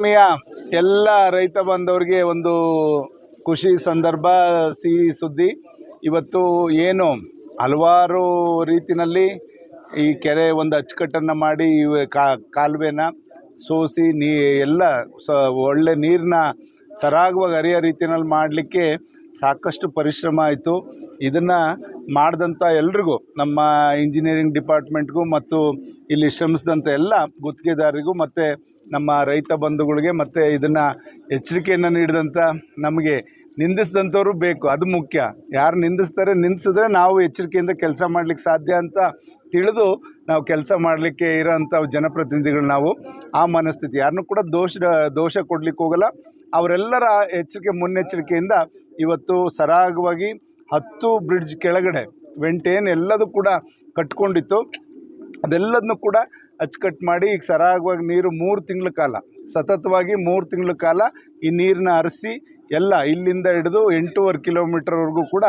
ಆತ್ಮೀಯ ಎಲ್ಲ ರೈತ ಬಾಂಧವರಿಗೆ ಒಂದು ಖುಷಿ ಸಂದರ್ಭ, ಸಿಹಿ ಸುದ್ದಿ. ಇವತ್ತು ಏನು ಹಲವಾರು ರೀತಿಯಲ್ಲಿ ಈ ಕೆರೆ ಒಂದು ಅಚ್ಚುಕಟ್ಟನ್ನು ಮಾಡಿ ಕಾಲುವೆನ ಸೋಸಿ ನೀ, ಎಲ್ಲ ಸ, ಒಳ್ಳೆ ನೀರನ್ನ ಸರಾಗವಾಗಿ ಹರಿಯೋ ರೀತಿಯಲ್ಲಿ ಮಾಡಲಿಕ್ಕೆ ಸಾಕಷ್ಟು ಪರಿಶ್ರಮ ಆಯಿತು. ಇದನ್ನು ಮಾಡಿದಂಥ ಎಲ್ರಿಗೂ, ನಮ್ಮ ಇಂಜಿನಿಯರಿಂಗ್ ಡಿಪಾರ್ಟ್ಮೆಂಟ್ಗೂ ಮತ್ತು ಇಲ್ಲಿ ಶ್ರಮಿಸಿದಂಥ ಎಲ್ಲ ಗುತ್ತಿಗೆದಾರರಿಗೂ ಮತ್ತು ನಮ್ಮ ರೈತ ಬಂಧುಗಳಿಗೆ ಮತ್ತು ಇದನ್ನು ಎಚ್ಚರಿಕೆಯನ್ನು ನೀಡಿದಂಥ ನಮಗೆ ನಿಂದಿಸಿದಂಥವ್ರು ಬೇಕು. ಅದು ಮುಖ್ಯ. ಯಾರು ನಿಂದಿಸ್ತಾರೆ, ನಿಂದಿಸಿದ್ರೆ ನಾವು ಎಚ್ಚರಿಕೆಯಿಂದ ಕೆಲಸ ಮಾಡ್ಲಿಕ್ಕೆ ಸಾಧ್ಯ ಅಂತ ತಿಳಿದು ನಾವು ಕೆಲಸ ಮಾಡಲಿಕ್ಕೆ ಇರೋಂಥ ಜನಪ್ರತಿನಿಧಿಗಳು ನಾವು. ಆ ಮನಸ್ಥಿತಿ. ಯಾರನ್ನೂ ಕೂಡ ದೋಷ ದೋಷ ಕೊಡಲಿಕ್ಕೆ ಹೋಗಲ್ಲ. ಅವರೆಲ್ಲರ ಎಚ್ಚರಿಕೆ, ಮುನ್ನೆಚ್ಚರಿಕೆಯಿಂದ ಇವತ್ತು ಸರಾಗವಾಗಿ ಹತ್ತು ಬ್ರಿಡ್ಜ್ ಕೆಳಗಡೆ, ವೆಂಟೇನ್ ಎಲ್ಲದೂ ಕೂಡ ಕಟ್ಕೊಂಡಿತ್ತು. ಅದೆಲ್ಲದನ್ನು ಕೂಡ ಅಚ್ಚುಕಟ್ಟು ಮಾಡಿ, ಈಗ ಸರಾಗವಾಗಿ ನೀರು ಮೂರು ತಿಂಗಳ ಕಾಲ, ಸತತವಾಗಿ ಮೂರು ತಿಂಗಳ ಕಾಲ ಈ ನೀರನ್ನ ಹರಿಸಿ ಎಲ್ಲ ಇಲ್ಲಿಂದ ಹಿಡಿದು ಎಂಟೂವರೆ ಕಿಲೋಮೀಟರ್ವರೆಗೂ ಕೂಡ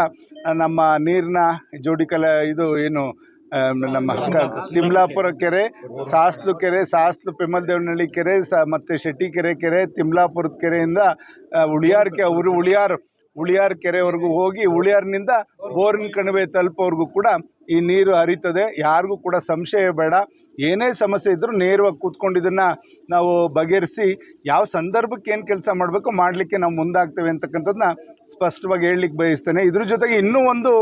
ನಮ್ಮ ನೀರಿನ ಜೋಡಿಕಲ ಇದು ಏನು ನಮ್ಮ ತಿಮ್ಲಾಪುರ ಕೆರೆ, ಸಾಸ್ಲು ಕೆರೆ, ಸಾಸ್ಲು ಪೆಮ್ಮಲ್ದೇವನಹಳ್ಳಿ ಕೆರೆ, ಸ, ಮತ್ತು ಶೆಟ್ಟಿಕೆರೆ ಕೆರೆ ತಿಮ್ಲಾಪುರದ ಕೆರೆಯಿಂದ ಉಳಿಯಾರ್ ಕೆ, ಅವರು ಉಳಿಯಾರ್ ಉಳಿಯಾರ್ ಕೆರೆವರೆಗೂ ಹೋಗಿ ಉಳಿಯಾರ್ನಿಂದ ಬೋರಿನ ಕಣಿವೆ ತಲುಪೋವರೆಗೂ ಕೂಡ ಈ ನೀರು ಹರಿತದೆ. ಯಾರಿಗೂ ಕೂಡ ಸಂಶಯ ಬೇಡ. ಏನೇ ಸಮಸ್ಯೆ ಇದ್ದರೂ ನೇರವಾಗಿ ಕೂತ್ಕೊಂಡು ಇದನ್ನು ನಾವು ಬಗೆಹರಿಸಿ ಯಾವ ಸಂದರ್ಭಕ್ಕೆ ಏನು ಕೆಲಸ ಮಾಡಬೇಕು ಮಾಡಲಿಕ್ಕೆ ನಾವು ಮುಂದಾಗ್ತೇವೆ ಅಂತಕ್ಕಂಥದ್ದನ್ನ ಸ್ಪಷ್ಟವಾಗಿ ಹೇಳಲಿಕ್ಕೆ ಬಯಸ್ತೇನೆ. ಇದ್ರ ಜೊತೆಗೆ ಇನ್ನೂ ಒಂದು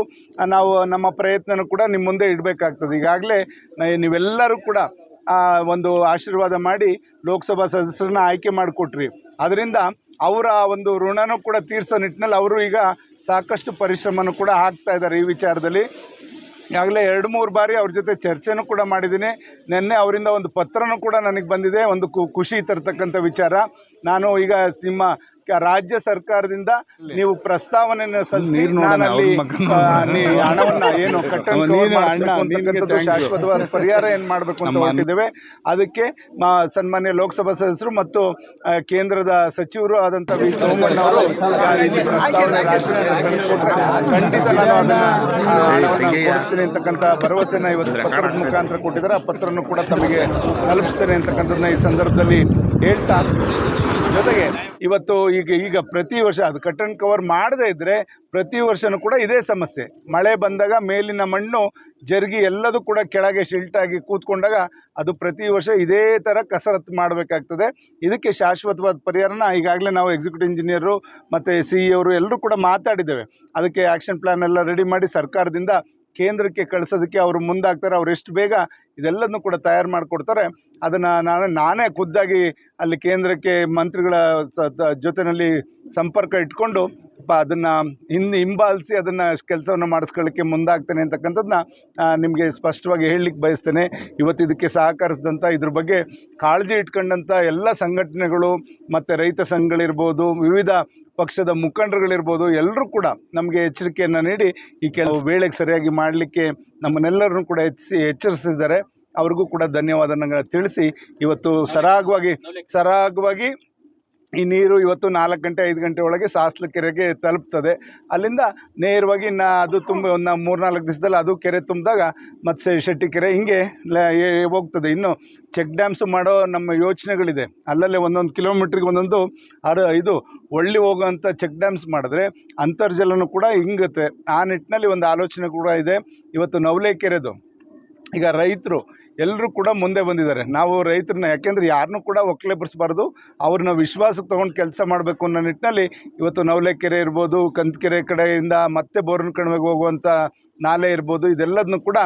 ನಾವು ನಮ್ಮ ಪ್ರಯತ್ನನೂ ಕೂಡ ನಿಮ್ಮ ಮುಂದೆ ಇಡಬೇಕಾಗ್ತದೆ. ಈಗಾಗಲೇ ನೀವೆಲ್ಲರೂ ಕೂಡ ಒಂದು ಆಶೀರ್ವಾದ ಮಾಡಿ ಲೋಕಸಭಾ ಸದಸ್ಯರನ್ನ ಆಯ್ಕೆ ಮಾಡಿಕೊಟ್ರಿ. ಅದರಿಂದ ಅವರ ಒಂದು ಋಣನೂ ಕೂಡ ತೀರಿಸೋ ನಿಟ್ಟಿನಲ್ಲಿ ಅವರು ಈಗ ಸಾಕಷ್ಟು ಪರಿಶ್ರಮನೂ ಕೂಡ ಹಾಕ್ತಾ ಇದ್ದಾರೆ ಈ ವಿಚಾರದಲ್ಲಿ. ಈಗಾಗಲೇ ಎರಡು ಮೂರು ಬಾರಿ ಅವ್ರ ಜೊತೆ ಚರ್ಚೆನೂ ಕೂಡ ಮಾಡಿದ್ದೀನಿ. ನಿನ್ನೆ ಅವರಿಂದ ಒಂದು ಪತ್ರನೂ ಕೂಡ ನನಗೆ ಬಂದಿದೆ. ಒಂದು ಖುಷಿ ತರ್ತಕ್ಕಂಥ ವಿಚಾರ. ನಾನು ಈಗ ನಿಮ್ಮ ರಾಜ್ಯ ಸರ್ಕಾರದಿಂದ ನೀವು ಪ್ರಸ್ತಾವನೆ ಸಲ್ಲಿಸಿ ನಾನಲ್ಲಿ ಹಣವನ್ನ ಏನು ಕಟ್ಟಡ. ಶಾಶ್ವತವಾದ ಪರಿಹಾರ ಏನು ಮಾಡಬೇಕು ಅಂತ ಹೊರಟಿದ್ದೇವೆ ಅದಕ್ಕೆ ಮಾ ಸನ್ಮಾನ್ಯ ಲೋಕಸಭಾ ಸದಸ್ಯರು ಮತ್ತು ಕೇಂದ್ರದ ಸಚಿವರು ಆದಂಥ ವಿ. ಸೋಮಣ್ಣ ಅವರು ಖಂಡಿತ ನಾನು ಕೊಡಿಸ್ತೀನಿ ಅಂತಕ್ಕಂಥ ಭರವಸೆನ ಇವತ್ತು ಪತ್ರದ ಮುಖಾಂತರ ಕೊಟ್ಟಿದ್ದಾರೆ. ಆ ಪತ್ರನು ಕೂಡ ತಮಗೆ ತಲುಪಿಸ್ತೇನೆ ಅಂತಕ್ಕಂಥದ್ದನ್ನ ಈ ಸಂದರ್ಭದಲ್ಲಿ ಹೇಳ್ತಾ ಜೊತೆಗೆ ಇವತ್ತು ಈಗ ಈಗ ಪ್ರತಿ ವರ್ಷ ಅದು ಕಟ್ ಅಂಡ್ ಕವರ್ ಮಾಡದೇ ಇದ್ದರೆ ಪ್ರತಿ ವರ್ಷನೂ ಕೂಡ ಇದೇ ಸಮಸ್ಯೆ. ಮಳೆ ಬಂದಾಗ ಮೇಲಿನ ಮಣ್ಣು ಜರುಗಿ ಎಲ್ಲದೂ ಕೂಡ ಕೆಳಗೆ ಶಿಲ್ಟಾಗಿ ಕೂತ್ಕೊಂಡಾಗ ಅದು ಪ್ರತಿ ವರ್ಷ ಇದೇ ಥರ ಕಸರತ್ತು ಮಾಡಬೇಕಾಗ್ತದೆ. ಇದಕ್ಕೆ ಶಾಶ್ವತವಾದ ಪರಿಹಾರನ ಈಗಾಗಲೇ ನಾವು ಎಕ್ಸಿಕ್ಯೂಟಿವ್ ಇಂಜಿನಿಯರು ಮತ್ತು ಸಿ ಇ ಅವರು ಎಲ್ಲರೂ ಕೂಡ ಮಾತಾಡಿದ್ದೇವೆ. ಅದಕ್ಕೆ ಆ್ಯಕ್ಷನ್ ಪ್ಲ್ಯಾನ್ ಎಲ್ಲ ರೆಡಿ ಮಾಡಿ ಸರ್ಕಾರದಿಂದ ಕೇಂದ್ರಕ್ಕೆ ಕಳಿಸೋದಕ್ಕೆ ಅವರು ಮುಂದಾಗ್ತಾರೆ, ಅವ್ರು ಎಷ್ಟು ಬೇಗ ಇದೆಲ್ಲದನ್ನು ಕೂಡ ತಯಾರು ಮಾಡಿಕೊಡ್ತಾರೆ. ಅದನ್ನು ನಾನು, ನಾನೇ ಖುದ್ದಾಗಿ ಅಲ್ಲಿ ಕೇಂದ್ರಕ್ಕೆ ಮಂತ್ರಿಗಳ ಜೊತೆಯಲ್ಲಿ ಸಂಪರ್ಕ ಇಟ್ಕೊಂಡು ಪ, ಅದನ್ನು ಹಿಂದೆ ಹಿಂಬಾಲಿಸಿ ಅದನ್ನು ಕೆಲಸವನ್ನು ಮಾಡಿಸ್ಕೊಳ್ಳೋಕ್ಕೆ ಮುಂದಾಗ್ತೇನೆ ಅಂತಕ್ಕಂಥದ್ದನ್ನ ನಿಮಗೆ ಸ್ಪಷ್ಟವಾಗಿ ಹೇಳಲಿಕ್ಕೆ ಬಯಸ್ತೇನೆ. ಇವತ್ತು ಇದಕ್ಕೆ ಸಹಕರಿಸಿದಂಥ ಇದ್ರ ಬಗ್ಗೆ ಕಾಳಜಿ ಇಟ್ಕೊಂಡಂಥ ಎಲ್ಲ ಸಂಘಟನೆಗಳು, ಮತ್ತು ರೈತ ಸಂಘಗಳಿರ್ಬೋದು, ವಿವಿಧ ಪಕ್ಷದ ಮುಖಂಡರುಗಳಿರ್ಬೋದು, ಎಲ್ಲರೂ ಕೂಡ ನಮಗೆ ಎಚ್ಚರಿಕೆಯನ್ನು ನೀಡಿ ಈ ಕೆಲವು ವೇಳೆಗೆ ಸರಿಯಾಗಿ ಮಾಡಲಿಕ್ಕೆ ನಮ್ಮನ್ನೆಲ್ಲರನ್ನು ಕೂಡ ಹೆಚ್ಚಿಸಿ ಎಚ್ಚರಿಸಿದ್ದಾರೆ. ಅವ್ರಿಗೂ ಕೂಡ ಧನ್ಯವಾದನ ತಿಳಿಸಿ ಇವತ್ತು ಸರಾಗವಾಗಿ ಸರಾಗವಾಗಿ ಈ ನೀರು ಇವತ್ತು ನಾಲ್ಕು ಗಂಟೆ, ಐದು ಗಂಟೆ ಒಳಗೆ ಸಾಸ್ಲು ಕೆರೆಗೆ ತಲುಪ್ತದೆ. ಅಲ್ಲಿಂದ ನೇರವಾಗಿ ನಾ ಅದು ತುಂಬ ಒಂದು ಮೂರ್ನಾಲ್ಕು ದಿವಸದಲ್ಲಿ ಅದು ಕೆರೆ ತುಂಬಿದಾಗ ಮತ್ತು ಶೆಟ್ಟಿ ಕೆರೆ ಹಿಂಗೆ ಹೋಗ್ತದೆ. ಇನ್ನು ಚೆಕ್ ಡ್ಯಾಮ್ಸು ಮಾಡೋ ನಮ್ಮ ಯೋಚನೆಗಳಿದೆ. ಅಲ್ಲಲ್ಲೇ ಒಂದೊಂದು ಕಿಲೋಮೀಟ್ರಿಗೆ ಒಂದೊಂದು ಅರ, ಇದು ಒಳ್ಳೆ ಹೋಗೋವಂಥ ಚೆಕ್ ಡ್ಯಾಮ್ಸ್ ಮಾಡಿದ್ರೆ ಅಂತರ್ಜಲನೂ ಕೂಡ ಹಿಂಗುತ್ತೆ ಆ ನಿಟ್ಟಿನಲ್ಲಿ ಒಂದು ಆಲೋಚನೆ ಕೂಡ ಇದೆ. ಇವತ್ತು ನವಲೆ ಕೆರೆದು ಈಗ ರೈತರು ಎಲ್ಲರೂ ಕೂಡ ಮುಂದೆ ಬಂದಿದ್ದಾರೆ. ನಾವು ರೈತರನ್ನ, ಯಾಕೆಂದರೆ ಯಾರನ್ನೂ ಕೂಡ ಒಕ್ಕಲೆಬರಿಸಬಾರ್ದು. ಅವ್ರನ್ನ ವಿಶ್ವಾಸಕ್ಕೆ ತೊಗೊಂಡು ಕೆಲಸ ಮಾಡಬೇಕು ಅನ್ನೋ ನಿಟ್ಟಿನಲ್ಲಿ ಇವತ್ತು ನವಲೆಕೆರೆ ಇರ್ಬೋದು, ಕಂದಕೆರೆ ಕಡೆಯಿಂದ ಮತ್ತೆ ಬೋರ್ನ ಕಣಿವೆಗೆ ಹೋಗುವಂಥ ನಾಲೆ ಇರ್ಬೋದು ಇದೆಲ್ಲದನ್ನು ಕೂಡ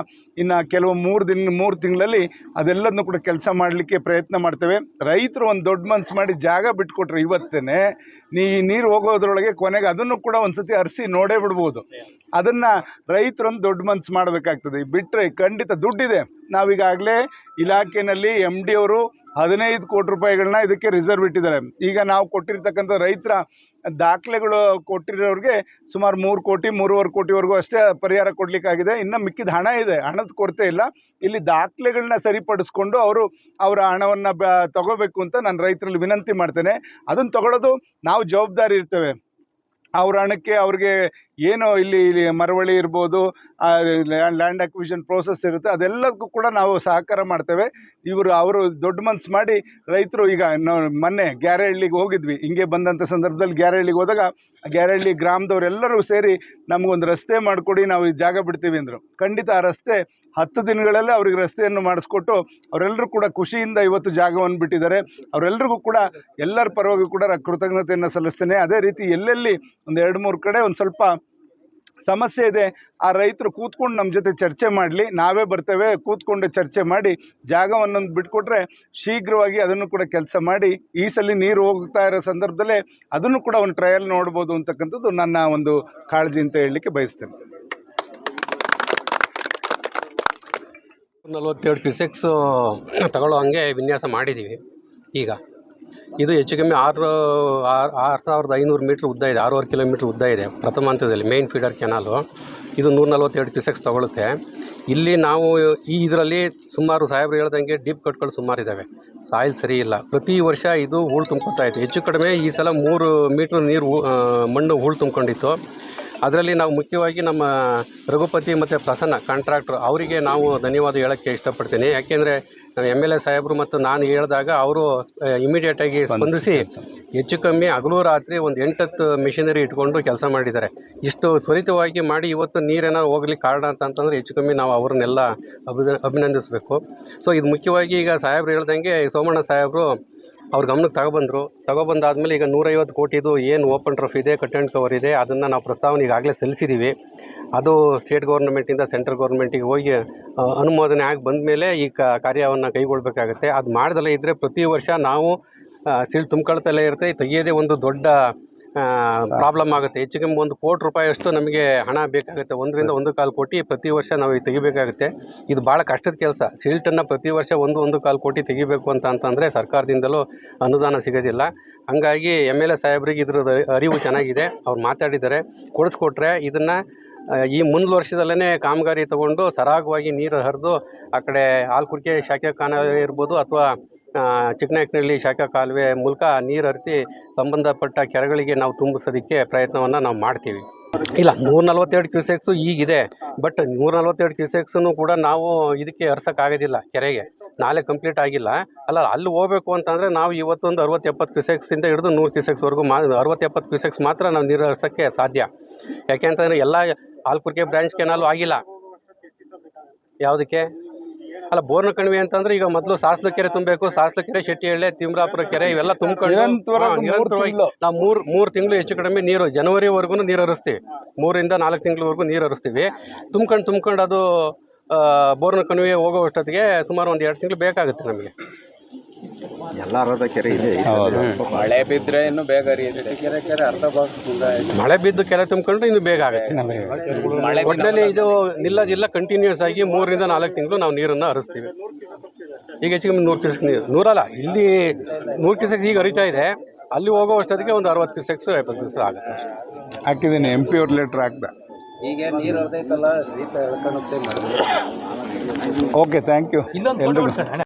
ಇನ್ನು ಕೆಲವು ಮೂರು ದಿನ, ಮೂರು ತಿಂಗಳಲ್ಲಿ ಅದೆಲ್ಲದನ್ನು ಕೂಡ ಕೆಲಸ ಮಾಡಲಿಕ್ಕೆ ಪ್ರಯತ್ನ ಮಾಡ್ತೇವೆ. ರೈತರು ಒಂದು ದೊಡ್ಡ ಮನಸ್ಸು ಮಾಡಿ ಜಾಗ ಬಿಟ್ಕೊಟ್ರೆ ಇವತ್ತೇ ನೀ ನೀರು ಹೋಗೋದ್ರೊಳಗೆ ಕೊನೆಗೆ ಅದನ್ನು ಕೂಡ ಒಂದು ಸತಿ ಹರಿಸಿ ನೋಡೇ ಬಿಡ್ಬೋದು. ಅದನ್ನು ರೈತರೊಂದು ದೊಡ್ಡ ಮನಸ್ಸು ಮಾಡಬೇಕಾಗ್ತದೆ. ಬಿಟ್ಟರೆ ಖಂಡಿತ ದುಡ್ಡಿದೆ. ನಾವೀಗಾಗಲೇ ಇಲಾಖೆಯಲ್ಲಿ ಎಂ ಡಿ ಅವರು ಹದಿನೈದು ಕೋಟಿ ರೂಪಾಯಿಗಳನ್ನ ಇದಕ್ಕೆ ರಿಸರ್ವ್ ಇಟ್ಟಿದ್ದಾರೆ. ಈಗ ನಾವು ಕೊಟ್ಟಿರ್ತಕ್ಕಂಥ ರೈತರ ದಾಖಲೆಗಳು ಕೊಟ್ಟಿರೋರಿಗೆ ಸುಮಾರು ಮೂರು ಕೋಟಿ, ಮೂರುವರೆ ಕೋಟಿವರೆಗೂ ಅಷ್ಟೇ ಪರಿಹಾರ ಕೊಡಲಿಕ್ಕಾಗಿದೆ. ಇನ್ನು ಮಿಕ್ಕಿದ ಹಣ ಇದೆ. ಹಣದ ಕೊರತೆ ಇಲ್ಲ. ಇಲ್ಲಿ ದಾಖಲೆಗಳನ್ನ ಸರಿಪಡಿಸ್ಕೊಂಡು ಅವರು ಅವರ ಹಣವನ್ನು ಬ, ತಗೋಬೇಕು ಅಂತ ನಾನು ರೈತರಲ್ಲಿ ವಿನಂತಿ ಮಾಡ್ತೇನೆ. ಅದನ್ನು ತಗೊಳ್ಳೋದು ನಾವು ಜವಾಬ್ದಾರಿ ಇರ್ತೇವೆ. ಅವ್ರ ಹಣಕ್ಕೆ ಅವ್ರಿಗೆ ಏನು ಇಲ್ಲಿ ಇಲ್ಲಿ ಮರವಳಿ ಇರ್ಬೋದು ಲ್ಯಾಂಡ್ ಅಕ್ವಿಷನ್ ಪ್ರೋಸೆಸ್ ಇರುತ್ತೆ, ಅದೆಲ್ಲದಕ್ಕೂ ಕೂಡ ನಾವು ಸಹಕಾರ ಮಾಡ್ತೇವೆ. ಇವರು, ಅವರು ದೊಡ್ಡ ಮನ್ಸು ಮಾಡಿ ರೈತರು ಈಗ ಮೊನ್ನೆ ಗ್ಯಾರಹಳ್ಳಿಗೆ ಹೋಗಿದ್ವಿ. ಹಿಂಗೆ ಬಂದಂಥ ಸಂದರ್ಭದಲ್ಲಿ ಗ್ಯಾರಹಳ್ಳಿಗೆ ಹೋದಾಗ ಗ್ಯಾರಹಳ್ಳಿ ಗ್ರಾಮದವರೆಲ್ಲರೂ ಸೇರಿ ನಮಗೊಂದು ರಸ್ತೆ ಮಾಡಿಕೊಡಿ, ನಾವು ಈ ಜಾಗ ಬಿಡ್ತೀವಿ ಅಂದರು. ಖಂಡಿತ ಆ ರಸ್ತೆ ಹತ್ತು ದಿನಗಳಲ್ಲೇ ಅವ್ರಿಗೆ ರಸ್ತೆಯನ್ನು ಮಾಡಿಸ್ಕೊಟ್ಟು, ಅವರೆಲ್ಲರೂ ಕೂಡ ಖುಷಿಯಿಂದ ಇವತ್ತು ಜಾಗವನ್ನು ಬಿಟ್ಟಿದ್ದಾರೆ. ಅವರೆಲ್ಲರಿಗೂ ಕೂಡ ಎಲ್ಲರ ಪರವಾಗಿ ಕೂಡ ಕೃತಜ್ಞತೆಯನ್ನು ಸಲ್ಲಿಸ್ತೇನೆ. ಅದೇ ರೀತಿ ಎಲ್ಲೆಲ್ಲಿ ಒಂದು ಎರಡು ಮೂರು ಕಡೆ ಒಂದು ಸ್ವಲ್ಪ ಸಮಸ್ಯೆ ಇದೆ. ಆ ರೈತರು ಕೂತ್ಕೊಂಡು ನಮ್ಮ ಜೊತೆ ಚರ್ಚೆ ಮಾಡಲಿ. ನಾವೇ ಬರ್ತೇವೆ, ಕೂತ್ಕೊಂಡು ಚರ್ಚೆ ಮಾಡಿ. ಜಾಗವನ್ನೊಂದು ಬಿಟ್ಕೊಟ್ರೆ ಶೀಘ್ರವಾಗಿ ಅದನ್ನು ಕೂಡ ಕೆಲಸ ಮಾಡಿ. ಈ ಸಲ ನೀರು ಹೋಗ್ತಾ ಇರೋ ಸಂದರ್ಭದಲ್ಲೇ ಅದನ್ನು ಕೂಡ ಒಂದು ಟ್ರಯಲ್ ನೋಡ್ಬೋದು ಅಂತಕ್ಕಂಥದ್ದು ನನ್ನ ಒಂದು ಕಾಳಜಿ ಅಂತ ಹೇಳಲಿಕ್ಕೆ ಬಯಸ್ತೇನೆ. ನಲ್ವತ್ತೇಳು ಕ್ಯೂಸೆಕ್ಸು ತಗೊಳ್ಳೋ ಹಂಗೆ ವಿನ್ಯಾಸ ಮಾಡಿದ್ದೀವಿ ಈಗ. ಇದು ಹೆಚ್ಚು ಕಮ್ಮಿ ಆರು ಆರು ಸಾವಿರದ ಐನೂರು ಮೀಟ್ರ್ ಉದ್ದ ಇದೆ, ಆರೂವರೆ ಕಿಲೋಮೀಟ್ರ್ ಉದ್ದ ಇದೆ, ಪ್ರಥಮ ಹಂತದಲ್ಲಿ ಮೇನ್ ಫೀಡರ್ ಕೆನಾಲು ಇದು ನೂರ ನಲ್ವತ್ತೆರಡು ಕ್ಯೂಸೆಕ್ಸ್ ತೊಗೊಳುತ್ತೆ. ಇಲ್ಲಿ ನಾವು ಈ ಇದರಲ್ಲಿ ಸುಮಾರು ಸಾಹೇಬ್ರು ಹೇಳ್ದಂಗೆ ಡೀಪ್ ಕಟ್ಗಳು ಸುಮಾರು ಇದ್ದಾವೆ ಸಾಯಿಲ್ ಸರಿ ಇಲ್ಲ. ಪ್ರತಿ ವರ್ಷ ಇದು ಹೂಳು ತುಂಬ್ಕೊತಾ ಇತ್ತು. ಹೆಚ್ಚು ಕಡಿಮೆ ಈ ಸಲ ಮೂರು ಮೀಟ್ರ್ ನೀರು ಮಣ್ಣು ಹೂಳು ತುಂಬ್ಕೊಂಡಿತ್ತು. ಅದರಲ್ಲಿ ನಾವು ಮುಖ್ಯವಾಗಿ ನಮ್ಮ ರಘುಪತಿ ಮತ್ತು ಪ್ರಸನ್ನ ಕಾಂಟ್ರಾಕ್ಟ್ರು ಅವರಿಗೆ ನಾವು ಧನ್ಯವಾದ ಹೇಳೋಕ್ಕೆ ಇಷ್ಟಪಡ್ತೀನಿ. ಯಾಕೆಂದರೆ ನಮ್ಮ ಎಂ ಎಲ್ ಎ ಸಾಹೇಬರು ಮತ್ತು ನಾನು ಹೇಳಿದಾಗ ಅವರು ಇಮಿಡಿಯೇಟಾಗಿ ಸ್ಪಂದಿಸಿ ಹೆಚ್ಚು ಕಮ್ಮಿ ಹಗಲು ರಾತ್ರಿ ಒಂದು ಎಂಟತ್ತು ಮಿಷಿನರಿ ಇಟ್ಕೊಂಡು ಕೆಲಸ ಮಾಡಿದ್ದಾರೆ. ಇಷ್ಟು ತ್ವರಿತವಾಗಿ ಮಾಡಿ ಇವತ್ತು ನೀರೇನಾದ್ರು ಹೋಗ್ಲಿಕ್ಕೆ ಕಾರಣ ಅಂತಂತಂದರೆ ಹೆಚ್ಚು ಕಮ್ಮಿ ನಾವು ಅವ್ರನ್ನೆಲ್ಲ ಅಭಿನ ಅಭಿನಂದಿಸಬೇಕು. ಸೊ ಇದು ಮುಖ್ಯವಾಗಿ ಈಗ ಸಾಹೇಬ್ರು ಹೇಳ್ದಂಗೆ ಸೋಮಣ್ಣ ಸಾಹೇಬರು ಅವ್ರ ಗಮನಕ್ಕೆ ತಗೊಬಂದರು. ತಗೊಬಂದಾದ್ಮೇಲೆ ಈಗ ನೂರೈವತ್ತು ಕೋಟಿದು ಏನು ಓಪನ್ ಟ್ರಫ್ ಇದೆ ಕಟ್ ಆ್ಯಂಡ್ ಕವರ್ ಇದೆ ಅದನ್ನು ನಾವು ಪ್ರಸ್ತಾವನೆ ಈಗಾಗಲೇ ಸಲ್ಲಿಸಿದ್ದೀವಿ ಅದು ಸ್ಟೇಟ್ ಗೌರ್ಮೆಂಟಿಂದ ಸೆಂಟ್ರಲ್ ಗೌರ್ಮೆಂಟಿಗೆ ಹೋಗಿ ಅನುಮೋದನೆ ಆಗಿ ಬಂದ ಮೇಲೆ ಈ ಕ ಕಾರ್ಯವನ್ನು ಕೈಗೊಳ್ಳಬೇಕಾಗುತ್ತೆ ಅದು ಮಾಡ್ದಲೇ ಇದ್ದರೆ ಪ್ರತಿ ವರ್ಷ ನಾವು ಸೀಳು ತುಂಬ್ಕೊಳ್ತಲೇ ಇರುತ್ತೆ. ತೆಗೆಯೋದೇ ಒಂದು ದೊಡ್ಡ ಪ್ರಾಬ್ಲಮ್ ಆಗುತ್ತೆ. ಹೆಚ್ಚು ಕಮ್ಮಿ ಒಂದು ಕೋಟಿ ರೂಪಾಯಿಯಷ್ಟು ನಮಗೆ ಹಣ ಬೇಕಾಗುತ್ತೆ. ಒಂದರಿಂದ ಒಂದು ಕಾಲು ಕೋಟಿ ಪ್ರತಿ ವರ್ಷ ನಾವು ಇದು ತೆಗಿಬೇಕಾಗುತ್ತೆ. ಇದು ಭಾಳ ಕಷ್ಟದ ಕೆಲಸ. ಸಿಲ್ಟನ್ನು ಪ್ರತಿ ವರ್ಷ ಒಂದು ಒಂದು ಕಾಲು ಕೋಟಿ ತೆಗಿಬೇಕು ಅಂತ ಅಂತಂದರೆ ಸರ್ಕಾರದಿಂದಲೂ ಅನುದಾನ ಸಿಗೋದಿಲ್ಲ. ಹಂಗಾಗಿ ಎಂ ಎಲ್ ಎ ಸಾಹೇಬ್ರಿಗೆ ಇದ್ರದ್ದು ಅರಿವು ಚೆನ್ನಾಗಿದೆ. ಅವ್ರು ಮಾತಾಡಿದ್ದಾರೆ. ಕೊಡಿಸ್ಕೊಟ್ರೆ ಇದನ್ನು ಈ ಮುಂದ್ ವರ್ಷದಲ್ಲೇ ಕಾಮಗಾರಿ ತಗೊಂಡು ಸರಾಗವಾಗಿ ನೀರು ಹರಿದು ಆ ಕಡೆ ಆಲ್ಕುರ್ಕೆ ಶಾಖೆ ಕಾಲುವೆ ಇರ್ಬೋದು ಅಥವಾ ಚಿಕ್ಕನಾಯಕನಹಳ್ಳಿ ಶಾಖಾ ಕಾಲುವೆ ಮೂಲಕ ನೀರು ಹರಿಸಿ ಸಂಬಂಧಪಟ್ಟ ಕೆರೆಗಳಿಗೆ ನಾವು ತುಂಬಿಸೋದಕ್ಕೆ ಪ್ರಯತ್ನವನ್ನು ನಾವು ಮಾಡ್ತೀವಿ. ಇಲ್ಲ, ನೂರ ನಲ್ವತ್ತೆರಡು ಕ್ಯೂಸೆಕ್ಸು ಈಗಿದೆ, ಬಟ್ ನೂರ ನಲ್ವತ್ತೆರಡು ಕ್ಯೂಸೆಕ್ಸನ್ನು ಕೂಡ ನಾವು ಇದಕ್ಕೆ ಹರ್ಸೋಕ್ಕಾಗೋದಿಲ್ಲ ಕೆರೆಗೆ. ನಾಳೆ ಕಂಪ್ಲೀಟ್ ಆಗಿಲ್ಲ. ಅಲ್ಲ, ಅಲ್ಲಿ ಹೋಗ್ಬೇಕು ಅಂತಂದರೆ ನಾವು ಇವತ್ತೊಂದು ಅರವತ್ತೆಪ್ಪತ್ತು ಕ್ಯೂಸೆಕ್ಸಿಂದ ಹಿಡಿದು ನೂರು ಕ್ಯೂಸೆಕ್ಸ್ವರೆಗೂ ಮಾ, ಅರವತ್ತೆಪ್ಪತ್ತು ಕ್ಯೂಸೆಕ್ಸ್ ಮಾತ್ರ ನಾವು ನೀರು ಹರ್ಸೋಕ್ಕೆ ಸಾಧ್ಯ. ಯಾಕೆಂತಂದರೆ ಎಲ್ಲ ಆಲ್ಕುರ್ಕೆ ಬ್ರಾಂಚ್ ಕೆನಾಲು ಆಗಿಲ್ಲ. ಯಾವುದಕ್ಕೆ? ಅಲ್ಲ ಬೋರ್ನ ಕಣಿವೆ ಅಂತಂದ್ರೆ ಈಗ ಮೊದಲು ಸಾಸ್ಲು ಕೆರೆ ತುಂಬಬೇಕು ಸಾಸ್ಲು ಕೆರೆ ಶೆಟ್ಟಿಹಳ್ಳಿ ತಿಮ್ರಾಪುರ ಕೆರೆ ಇವೆಲ್ಲ ತುಂಬಿಕೊಂಡು ನಿರಂತರವಾಗಿ ನಾವು ಮೂರು ಮೂರು ತಿಂಗಳು ಹೆಚ್ಚು ಕಡಿಮೆ ನೀರು ಜನವರಿವರೆಗೂ ನೀರು ಹರಿಸ್ತೀವಿ. ಮೂರಿಂದ ನಾಲ್ಕು ತಿಂಗಳವರೆಗೂ ನೀರು ಹರಿಸ್ತೀವಿ. ತುಂಬ್ಕೊಂಡು ತುಂಬ್ಕೊಂಡು ಅದು ಬೋರ್ನ ಕಣಿವೆ ಹೋಗೋ ಅಷ್ಟೊತ್ತಿಗೆ ಸುಮಾರು ಒಂದು ಎರಡು ತಿಂಗಳು ಬೇಕಾಗುತ್ತೆ ನಮಗೆ. ಎಲ್ಲಾರದ ಕೆರೆ ಇದೆ. ಮಳೆ ಬಿದ್ದರೆ ಇನ್ನು ಬೇಗ ಹರಿಯುತ್ತೆ. ಕೆರೆ ಕೆರೆ ಅರ್ಧ ಮಳೆ ಬಿದ್ದು ಕೆರೆ ತುಂಬಿಕೊಂಡ್ರೆ ಇನ್ನು ಬೇಗ ಆಗುತ್ತೆ ಮಳೆ ಒಟ್ಟಿನಲ್ಲಿ ಇದು ನಿಲ್ಲದಿಲ್ಲ ಕಂಟಿನ್ಯೂಸ್ ಆಗಿ ಮೂರರಿಂದ ನಾಲ್ಕು ತಿಂಗಳು ನಾವು ನೀರನ್ನು ಹರಿಸ್ತೀವಿ. ಈಗ ಹೆಚ್ಚಿಗೆ ನೂರು ಕ್ಯೂಸೆಕ್ ನೀರು. ನೂರಲ್ಲ ಇಲ್ಲಿ ನೂರು ಕ್ಯೂಸೆಕ್ಸ್ ಈಗ ಹರಿತಾ ಇದೆ. ಅಲ್ಲಿ ಹೋಗೋ ಅಷ್ಟೊತ್ತಿಗೆ ಒಂದು ಅರವತ್ತು ಕ್ಯೂಸೆಕ್ಸ್ ಎಪ್ಪತ್ತು ಕ್ಯೂಸೆಕ್ ಆಗುತ್ತೆ. ಅಷ್ಟೇ ಹಾಕಿದ್ದೀನಿ ಎಂ ಪಿ ಅವ್ರ ಲೆಟ್ರ್ ಹಾಕ್ದೆ. ಈಗ ನೀರು ಹರಿದೈತಲ್ಲ ಓಕೆ ಥ್ಯಾಂಕ್ ಯು ಎಲ್ರಿಗೂ.